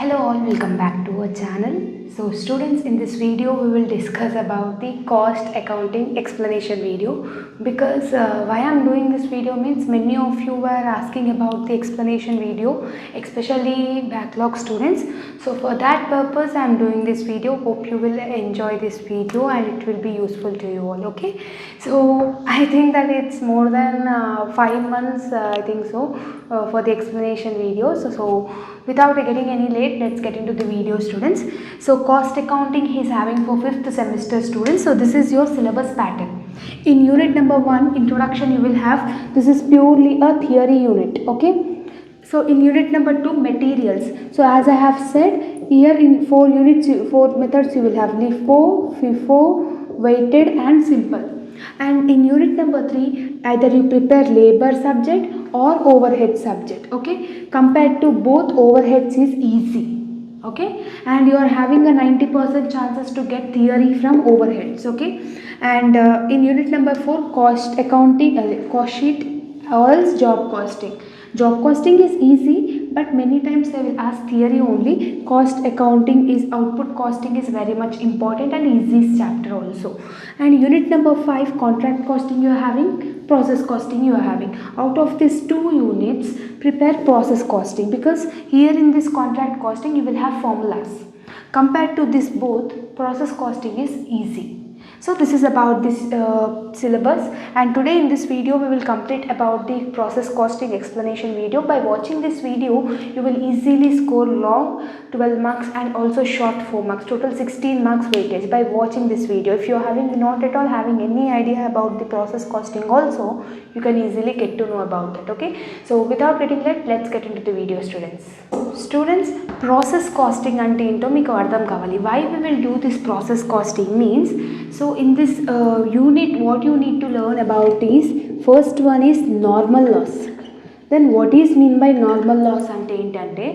Hello all, welcome back to our channel. So students, in this video we will discuss about the cost accounting explanation video because uh, why I'm doing this video means many of you were asking about the explanation video, especially backlog students. So for that purpose I'm doing this video. Hope you will enjoy this video and it will be useful to you all, okay? So I think that it's more than uh, five months, uh, I think so, uh, for the explanation video. So, so without getting any late, let's get into the video students. So cost accounting he is having for fifth semester students. So this is your syllabus pattern. In unit number one, introduction, you will have, this is purely a theory unit, okay? So in unit number two, materials. So as I have said, here in four units, four methods you will have LIFO, FIFO, weighted and simple. And in unit number three, either you prepare labor subject or overhead subject, okay? Compared to both overheads is easy okay? And you are having a 90% chances to get theory from overheads. Okay? And uh, in unit number 4 cost accounting uh, cost sheet or else job costing. Job costing is easy but many times they will ask theory only. Cost accounting is output costing is very much important and easy chapter also. And unit number 5 contract costing you are having process costing you are having. Out of these two units prepare process costing because here in this contract costing you will have formulas. Compared to this both process costing is easy so this is about this uh, syllabus and today in this video we will complete about the process costing explanation video by watching this video you will easily score long 12 marks and also short 4 marks total 16 marks weightage by watching this video if you are having not at all having any idea about the process costing also you can easily get to know about that okay so without getting late let's get into the video students students process casting అంటే ఏంటో మీకు అర్థం కావాలి why we will do this process casting means so in this unit what you need to learn about is first one is normal loss then what is mean by normal loss అంటే ఏంటంటే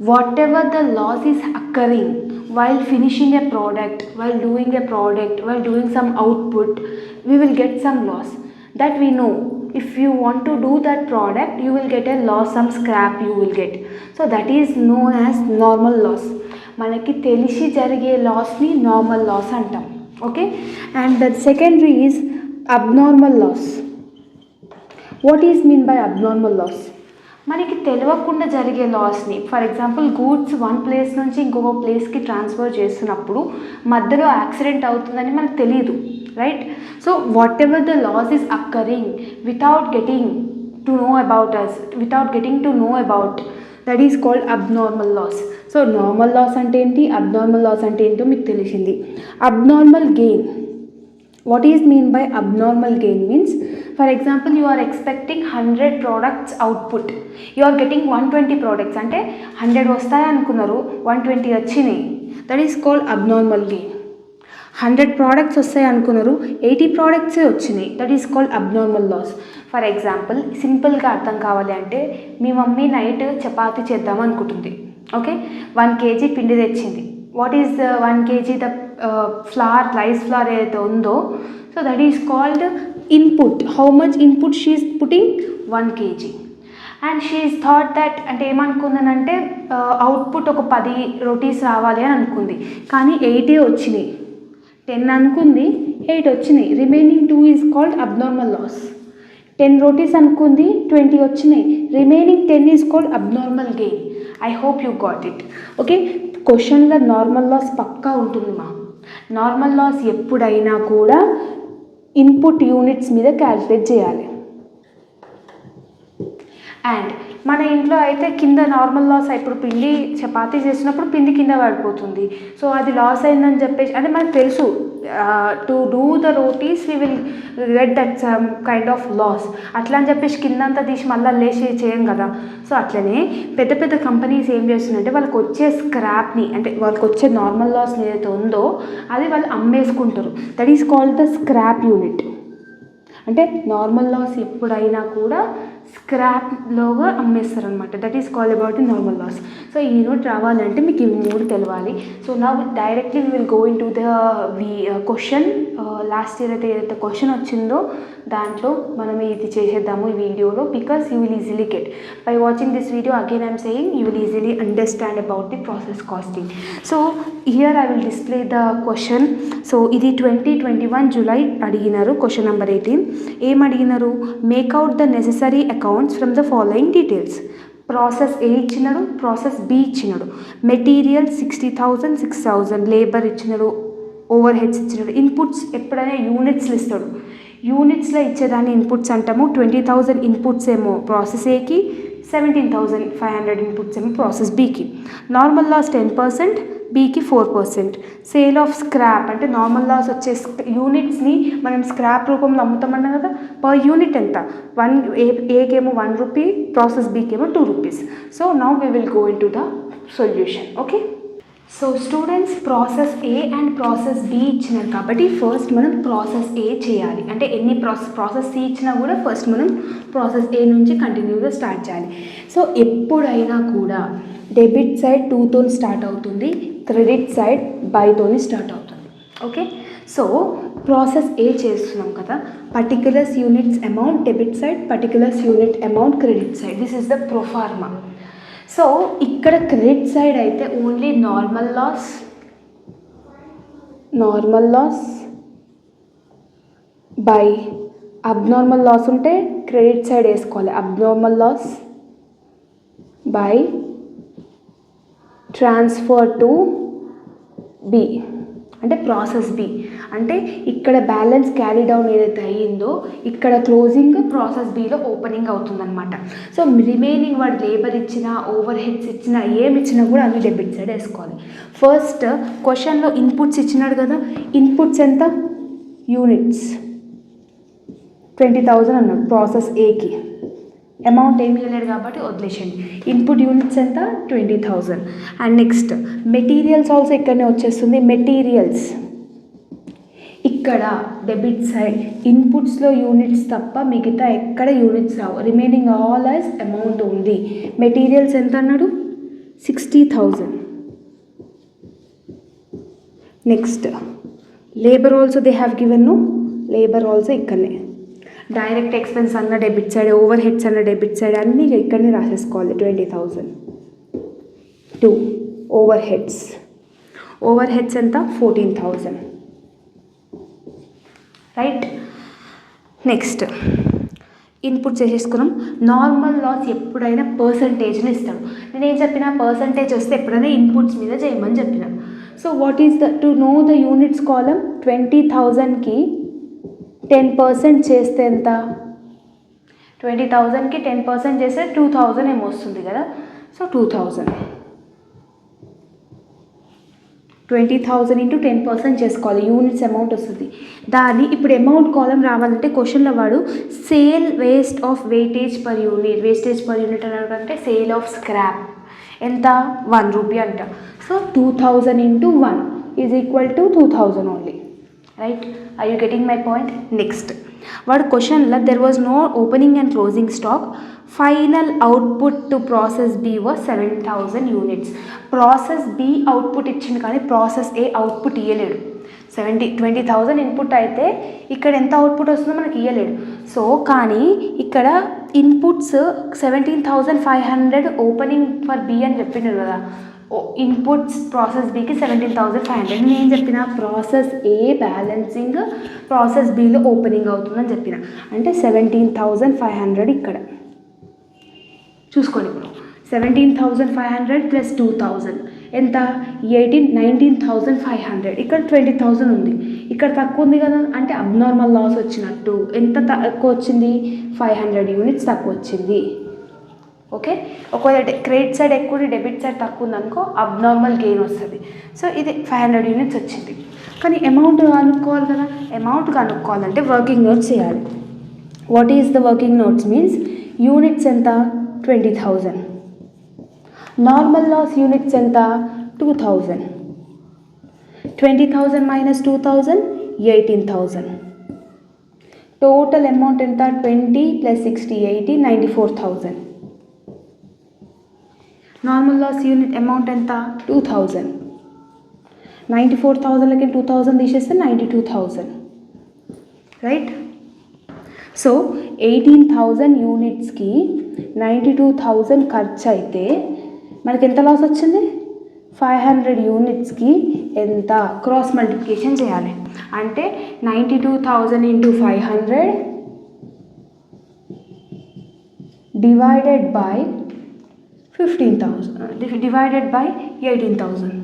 whatever the loss is occurring while finishing a product while doing a product while doing some output we will get some loss that we know. If you want to do that product you will get a loss some scrap you will get. So that is known as normal loss మనకి తెలిసి జరిగే లాస్ని normal loss అంటాం. Okay and the secondary is abnormal loss what is mean by abnormal loss మనకి తెలియకుండా జరిగే లాస్ని for example goods one place నుంచి ఇంకొక ప్లేస్కి ట్రాన్స్ఫర్ చేస్తున్నప్పుడు మధ్యలో యాక్సిడెంట్ అవుతుందని మనకు తెలియదు right so whatever the loss is occurring without getting to know about us without getting to know about that is called abnormal loss so normal loss అంటే ఏంటి? అబ్నార్మల్ లాస్ అంటే ఏంటో మీకు తెలిసింది. Abnormal gain what is mean by abnormal gain means for example you are expecting 100 products output. You are getting 120 products. అంటే 100 వస్తాయి అనుకున్నారు. 120 వచ్చినాయి. That is called abnormal gain hundred products వస్తాయి అనుకున్నారు. ఎయిటీ ప్రోడక్ట్సే వచ్చినాయి. That is called abnormal loss for example సింపుల్గా అర్థం కావాలి అంటే మీ మమ్మీ నైట్ చపాతి చేద్దాం అనుకుంటుంది. ఓకే? వన్ కేజీ పిండి తెచ్చింది. What is the one KG the flour rice flour ఏదైతే ఉందో so that is called input how much input she is putting one KG. And she is thought that అంటే ఏమనుకుందనంటే output ఒక పది రోటీస్ రావాలి అని అనుకుంది. కానీ ఎయిటే వచ్చినాయి. టెన్ అనుకుంది ఎయిట్ వచ్చినాయి. Remaining two is called abnormal loss ten rotis అనుకుంది ట్వంటీ వచ్చినాయి. Remaining ten is called abnormal gain I hope you got it okay క్వశ్చన్లో నార్మల్ లాస్ పక్కా ఉంటుంది మా నార్మల్ లాస్ ఎప్పుడైనా కూడా ఇన్పుట్ యూనిట్స్ మీద క్యాల్కులేట్ చేయాలి. అండ్ మన ఇంట్లో అయితే కింద నార్మల్ లాస్ ఇప్పుడు పిండి చపాతీ చేసినప్పుడు పిండి కింద పడిపోతుంది. సో అది లాస్ అయిందని చెప్పేసి అంటే మనకు తెలుసు to do the rotis we will get that some kind of loss అట్లా అని చెప్పేసి కిందంతా తీసి మళ్ళీ లేచి చేయం కదా. సో అట్లనే పెద్ద పెద్ద కంపెనీస్ ఏం చేస్తున్నాయంటే వాళ్ళకి వచ్చే స్క్రాప్ని అంటే వాళ్ళకి వచ్చే నార్మల్ లాస్ ఏదైతే ఉందో అది వాళ్ళు అమ్మేసుకుంటారు. That is called the scrap unit అంటే నార్మల్ లాస్ ఎప్పుడైనా కూడా స్క్రాప్లోగా అమ్మేస్తారు అనమాట that is call about the normal loss so ఈ నోట్ రావాలంటే మీకు ఇవి మూడు తెలవాలి. సో నా directly will go into the we question last year అయితే ఏదైతే క్వశ్చన్ వచ్చిందో దాంట్లో మనం ఇది చేసేద్దాము ఈ వీడియోలో. Because you will easily get by watching this video again I'm saying you will easily understand about the process costing so here I will display the question so ఇది ట్వంటీ ట్వంటీ వన్ జూలై అడిగినారు question number eighteen ఏం అడిగినారు? Make out the necessary accounts from the following details process A ఇచ్చినాడు process B ఇచ్చినాడు. Material sixty thousand six thousand labour ఇచ్చినాడు overheads ఇచ్చినాడు. Inputs ఎప్పుడైనా యూనిట్స్లు ఇస్తాడు. యూనిట్స్లో ఇచ్చేదాన్ని ఇన్పుట్స్ అంటాము. ట్వంటీ థౌజండ్ ఇన్పుట్స్ ఏమో. ప్రాసెస్ ఏకి seventeen thousand five hundred inputs ఏమో ప్రాసెస్ బీకి నార్మల్ లాస్ టెన్ పర్సెంట్ బీకి four percent sale of scrap అంటే నార్మల్ లాస్ వచ్చే యూనిట్స్ని మనం స్క్రాప్ రూపంలో అమ్ముతామన్నాం కదా పర్ యూనిట్ ఎంత? వన్ ఏ ఏకేమో one rupee process బీకేమో two rupees so now we will go into the solution okay so students process A and process B ఇచ్చినారు కాబట్టి ఫస్ట్ మనం ప్రాసెస్ ఏ చేయాలి. అంటే ఎన్ని ప్రాసెస్ ప్రాసెస్ సి ఇచ్చినా కూడా ఫస్ట్ మనం ప్రాసెస్ ఏ నుంచి కంటిన్యూగా స్టార్ట్ చేయాలి. సో ఎప్పుడైనా కూడా డెబిట్ సైడ్ టూతో స్టార్ట్ అవుతుంది క్రెడిట్ సైడ్ బైతోని స్టార్ట్ అవుతుంది. ఓకే సో ప్రాసెస్ ఏ చేస్తున్నాం కదా particulars units amount debit side particulars unit amount credit side this is the proforma so ఇక్కడ క్రెడిట్ సైడ్ అయితే only normal loss normal loss by abnormal loss ఉంటే credit side వేసుకోవాలి. Abnormal loss by transfer to B అంటే process B అంటే ఇక్కడ balance carry down ఏదైతే అయ్యిందో ఇక్కడ క్లోజింగ్ ప్రాసెస్ బిలో ఓపెనింగ్ అవుతుందన్నమాట. సో రిమైనింగ్ వాడు లేబర్ ఇచ్చినా ఓవర్ హెడ్స్ ఇచ్చినా ఏమి ఇచ్చినా కూడా అన్ని డెబిట్ సైడ్ వేసుకోవాలి. ఫస్ట్ క్వశ్చన్లో ఇన్పుట్స్ ఇచ్చినాడు కదా ఇన్పుట్స్ ఎంత? యూనిట్స్. ట్వంటీ థౌజండ్ అన్నాడు ప్రాసెస్ ఏకి. అమౌంట్ ఏమి ఇవ్వలేడు కాబట్టి వదిలేసండి. ఇన్పుట్ యూనిట్స్ ఎంత? Twenty thousand and next materials also ఇక్కడనే వచ్చేస్తుంది. మెటీరియల్స్. ఇక్కడ డెబిట్ సైడ్ ఇన్పుట్స్లో యూనిట్స్ తప్ప మిగతా ఎక్కడ యూనిట్స్ రావు. రిమైనింగ్ ఆల్ యాజ్ అమౌంట్ ఉంది. మెటీరియల్స్ ఎంత అన్నాడు? Sixty thousand next labour also they have given labour also ఇక్కడనే. డైరెక్ట్ ఎక్స్పెన్స్ అన్న డెబిట్ సైడ్ ఓవర్ హెడ్స్ అన్న డెబిట్ సైడ్ అన్నీ ఇక్కడనే రాసేసుకోవాలి. Twenty thousand to overheads overheads ఎంత? Fourteen thousand right next input చేసేసుకున్నాం. నార్మల్ లాస్ ఎప్పుడైనా పర్సంటేజ్ని ఇస్తాడు. నేను ఏం చెప్పిన పర్సంటేజ్ వస్తే ఎప్పుడైనా ఇన్పుట్స్ మీద చేయమని చెప్పిన. So what is the to know the units column twenty థౌజండ్కి టెన్ పర్సెంట్ చేస్తే ఎంత? ట్వంటీ థౌజండ్కి టెన్ పర్సెంట్ చేస్తే టూ థౌజండ్ ఏమో వస్తుంది కదా. So two thousand twenty thousand into ten percent చేసుకోవాలి. యూనిట్స్ అమౌంట్ వస్తుంది. దాన్ని ఇప్పుడు అమౌంట్ కాలం రావాలంటే క్వశ్చన్లో వాడు sale waste of weightage per unit. Wastage per unit అంటే సేల్ ఆఫ్ స్క్రాప్. ఎంత? వన్ రూపీ అంట. So two thousand into one is equal to two thousand only. Right? I you getting my point next వాడు క్వశ్చన్లో there was no opening and closing stock final output to process B was seven thousand units process B output ఇచ్చింది కానీ process A output ఇవ్వలేడు seventy twenty thousand input అయితే ఇక్కడ ఎంత output వస్తుందో మనకి ఇవ్వలేడు సో కానీ ఇక్కడ inputs seventeen thousand five hundred opening for B అని చెప్పినారు కదా. ఇన్పుట్స్ ప్రాసెస్ బీకి సెవెంటీన్ థౌజండ్ ఫైవ్ హండ్రెడ్ నేను చెప్పిన? ప్రాసెస్ ఏ బ్యాలెన్సింగ్ ప్రాసెస్ బీలో ఓపెనింగ్ అవుతుందని చెప్పిన. అంటే సెవెంటీన్ థౌజండ్ ఫైవ్ హండ్రెడ్ ఇక్కడ. చూసుకోండి ఇప్పుడు. Seventeen thousand five hundred plus two thousand ఎంత? Eighteen nineteen thousand five hundred ఇక్కడ ట్వంటీ థౌజండ్ ఉంది. ఇక్కడ తక్కువ ఉంది కదా అంటే అబ్నార్మల్ లాస్ వచ్చినట్టు. ఎంత తక్కువ వచ్చింది? ఫైవ్ హండ్రెడ్ యూనిట్స్ తక్కువ వచ్చింది. ఓకే? ఒకవేళ క్రెడిట్ సైడ్ ఎక్కువ డెబిట్ సైడ్ తక్కువ ఉంది అనుకో అబ్నార్మల్ గెయిన్ వస్తుంది. సో ఇది ఫైవ్ హండ్రెడ్ యూనిట్స్ వచ్చింది. కానీ అమౌంట్ కనుక్కోవాలి కదా. అమౌంట్ కనుక్కోవాలంటే వర్కింగ్ నోట్స్ చేయాలి. What is the working notes means units ఎంత? Twenty thousand. Normal loss units ఎంత? Two thousand. Twenty thousand minus two thousand eighteen thousand. Total amount ఎంత? Twenty plus sixty eighty ninety four thousand. Normal loss unit amount ఎంత? Two thousand. Ninety four థౌజండ్లకి two thousand తీసేస్తే ninety two thousand. Right? So eighteen thousand యూనిట్స్కి ninety two thousand ఖర్చు అయితే మనకి ఎంత loss వచ్చింది? Five hundred యూనిట్స్కి ఎంత క్రాస్ మల్టిప్లికేషన్ చేయాలి. అంటే ninety two thousand into five hundred divided by fifteen thousand divided by eighteen thousand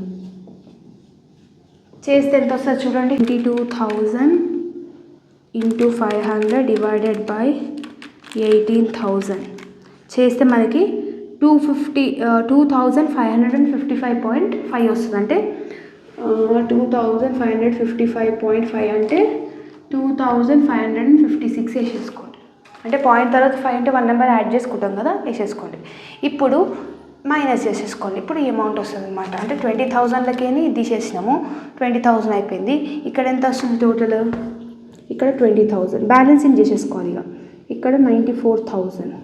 చేస్తే ఎంత వస్తుంది చూడండి? Twenty two thousand into five hundred divided by eighteen thousand. చేస్తే మనకి two fifty two thousand five hundred and fifty five point five వస్తుంది. అంటే two thousand five hundred fifty five point five అంటే two thousand five hundred and fifty six వేసేసుకోండి. అంటే point తర్వాత five అంటే one number add చేసుకుంటాం కదా వేసేసుకోండి. ఇప్పుడు మైనస్ చేసేసుకోండి. ఇప్పుడు ఈ అమౌంట్ వస్తుంది అనమాట అంటే ట్వంటీ థౌజండ్లకేని తీసేసినాము. ట్వంటీ థౌజండ్ అయిపోయింది. ఇక్కడ ఎంత వస్తుంది టోటల్? ఇక్కడ ట్వంటీ థౌజండ్ బ్యాలెన్సింగ్ చేసేసుకోవాలి ఇక? ఇక్కడ ninety four thousand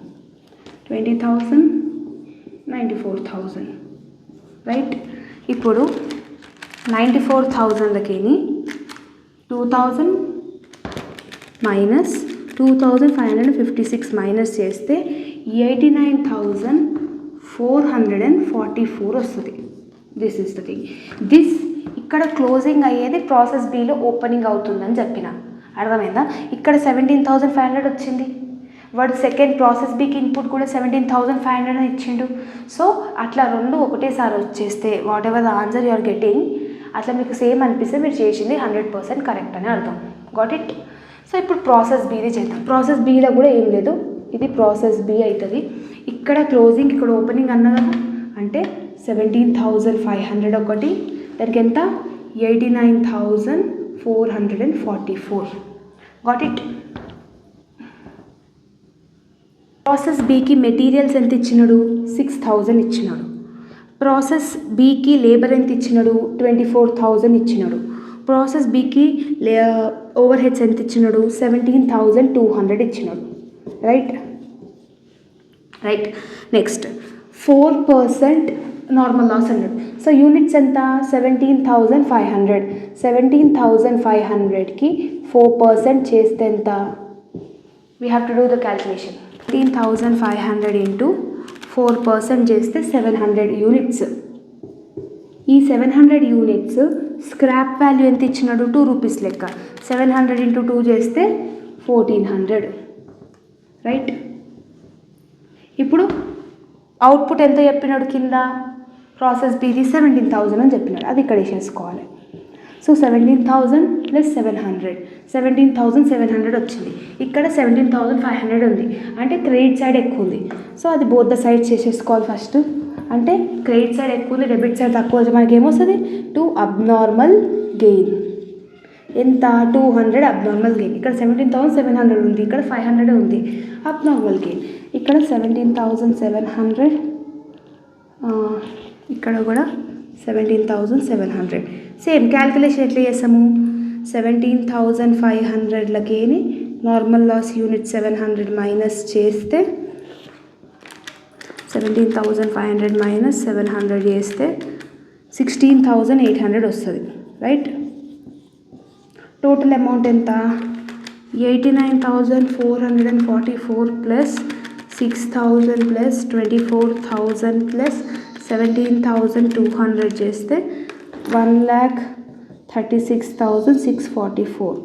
twenty thousand ninety four thousand right ఇప్పుడు ninety four థౌజండ్లకి two thousand minus two thousand five hundred fifty six minus చేస్తే eighty nine thousand four hundred and forty four వస్తుంది. This is the thing this ఇక్కడ closing అయ్యేది process బీలో opening అవుతుందని చెప్పిన. అర్థమైందా? ఇక్కడ సెవెంటీన్ థౌజండ్ ఫైవ్ హండ్రెడ్ వచ్చింది. వాడు సెకండ్ ప్రాసెస్ బీకి ఇన్పుట్ కూడా సెవెంటీన్ థౌజండ్ ఫైవ్ హండ్రెడ్ అని ఇచ్చిండు. సో అట్లా రెండు ఒకటేసారి వచ్చేస్తే whatever the answer you're getting అట్లా మీకు సేమ్ అనిపిస్తే మీరు చేసింది హండ్రెడ్ పర్సెంట్ కరెక్ట్ అని అర్థం. గాట్ ఇట్ సో ఇప్పుడు ప్రాసెస్ బీది చేద్దాం. ప్రాసెస్ బీలో కూడా ఏం లేదు. ఇది ప్రాసెస్ బి అవుతుంది ఇక్కడ క్లోజింగ్ ఇక్కడ ఓపెనింగ్ అన్న కదా? అంటే సెవెంటీన్ థౌజండ్ ఫైవ్ హండ్రెడ్ ఒకటి. దానికి ఎంత? Eighty nine thousand four hundred and forty four got it process బీకి మెటీరియల్స్ ఎంత ఇచ్చినాడు? సిక్స్ థౌజండ్ ఇచ్చినాడు. ప్రాసెస్ బీకి లేబర్ ఎంత ఇచ్చినాడు? ట్వంటీ ఫోర్ థౌజండ్ ఇచ్చినాడు ప్రాసెస్ బీకి లే ఓవర్ హెడ్స్ ఎంత ఇచ్చినాడు? సెవెంటీన్ థౌజండ్ టూ హండ్రెడ్ ఇచ్చినాడు. Right right next four percent normal loss అన్నాడు సో యూనిట్స్ ఎంత? Seventeen thousand five hundred seventeen thousand five హండ్రెడ్కి ఫోర్ పర్సెంట్ చేస్తే ఎంత? We have to do the calculation fifteen thousand five hundred into four percent చేస్తే seven hundred units ఈ seven hundred units scrap value ఎంత ఇచ్చినాడు? Two rupees లెక్క. Seven hundred into two చేస్తే fourteen hundred right ఇప్పుడు output ఎంత చెప్పినాడు కింద? ప్రాసెస్ బీది సెవెంటీన్ థౌజండ్ అని చెప్పినాడు. అది ఇక్కడ వేసేసుకోవాలి. So seventeen thousand plus seven hundred seventeen thousand seven hundred వచ్చింది. ఇక్కడ సెవెంటీన్ థౌజండ్ ఫైవ్ హండ్రెడ్ ఉంది. అంటే క్రెడిట్ సైడ్ ఎక్కువ ఉంది. సో అది బోత్ ద సైడ్ చేసేసుకోవాలి ఫస్ట్ అంటే క్రెడిట్ సైడ్ ఎక్కువ ఉంది డెబిట్ సైడ్ తక్కువ ఉంది. మనకి ఏమొస్తుంది టూ అబ్నార్మల్ గెయిన్ ఎంత? టూ హండ్రెడ్ అబ్నార్మల్ గెయిన్ ఇక్కడ సెవెంటీన్ థౌసండ్ సెవెన్ హండ్రెడ్ ఉంది. ఇక్కడ ఫైవ్ హండ్రెడ్ ఉంది. అబ్నార్మల్ గెయిన్ ఇక్కడ సెవెంటీన్ థౌసండ్ సెవెన్ హండ్రెడ్ ఇక్కడ కూడా seventeen thousand seven hundred same calculation ఎట్లా చేస్తాము? Seventeen thousand five హండ్రెడ్లకేని normal loss unit seven hundred minus చేస్తే seventeen thousand five hundred minus seven hundred చేస్తే సిక్స్టీన్ థౌజండ్ ఎయిట్ హండ్రెడ్ వస్తుంది right total amount ఎంత? Eighty nine thousand four hundred and forty four plus six thousand plus twenty four thousand plus seventeen thousand two hundred చేస్తే one lakh thirty six thousand six forty four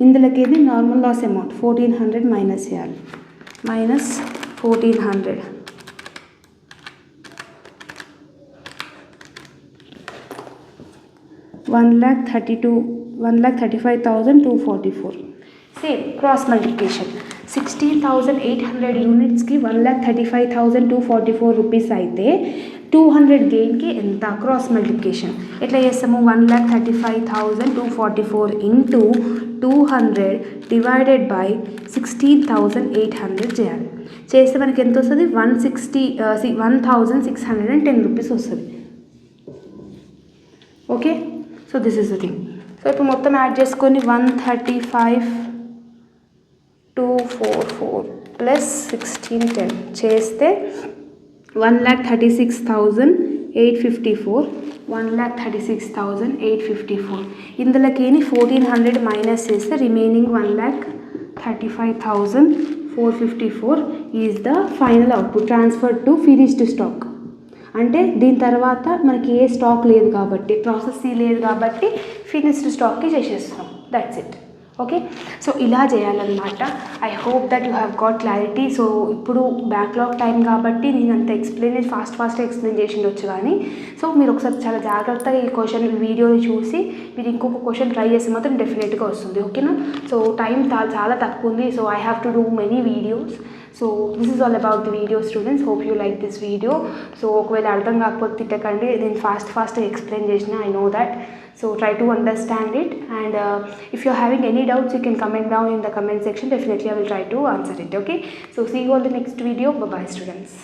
ఇందులోకి normal loss amount fourteen hundred minus చేయాలి. Minus fourteen hundred one lakh thirty two one lakh thirty five thousand two forty four same cross multiplication sixteen thousand eight hundred యూనిట్స్కి one lakh thirty five thousand two forty four rupees అయితే two hundred గెయిన్కి ఎంత? Cross multiplication ఎట్లా చేస్తాము? One lakh thirty five thousand two forty four into two hundred divided by sixteen thousand eight hundred చేయాలి. చేస్తే మనకి ఎంత వస్తుంది? One sixty one thousand six hundred and ten rupees వస్తుంది. Okay so this is the thing so ఇప్పుడు మొత్తం add చేసుకొని one thirty five two four four plus sixteen ten చేస్తే one lakh thirty six thousand eight fifty four one lakh thirty six thousand eight fifty four ఇందులోకి fourteen hundred minus చేస్తే remaining one lakh thirty five thousand four fifty four is the final output transfer to finished stock అంటే దీని తర్వాత మనకి ఏ stock లేదు కాబట్టి process లేదు కాబట్టి ఫినిష్డ్ స్టాక్కి చేసేస్తాం. దట్స్ ఇట్ ఓకే సో ఇలా చేయాలన్నమాట. I hope that you have got clarity so ఇప్పుడు బ్యాక్లాగ్ టైం కాబట్టి నేను అంత ఎక్స్ప్లెయిన్ ఫాస్ట్ ఫాస్ట్ ఎక్స్ప్లెయిన్ చేసి ఉండొచ్చు కానీ సో మీరు ఒకసారి చాలా జాగ్రత్తగా ఈ క్వశ్చన్ వీడియోని చూసి మీరు ఇంకొక క్వశ్చన్ ట్రై చేస్తే మాత్రం డెఫినెట్గా వస్తుంది. ఓకేనా సో టైం చాలా తక్కువ ఉంది. So I have to do many videos so this is all about the video students hope you like this video so ఒకవేళ అర్థం కాకపోతే తిట్టకండి నేను ఫాస్ట్ ఫాస్ట్గా ఎక్స్ప్లెయిన్ చేసిన I know that so try to understand it and if you're having any doubts you can comment down in the comment section definitely i will try to answer it okay so see you all the next video bye bye students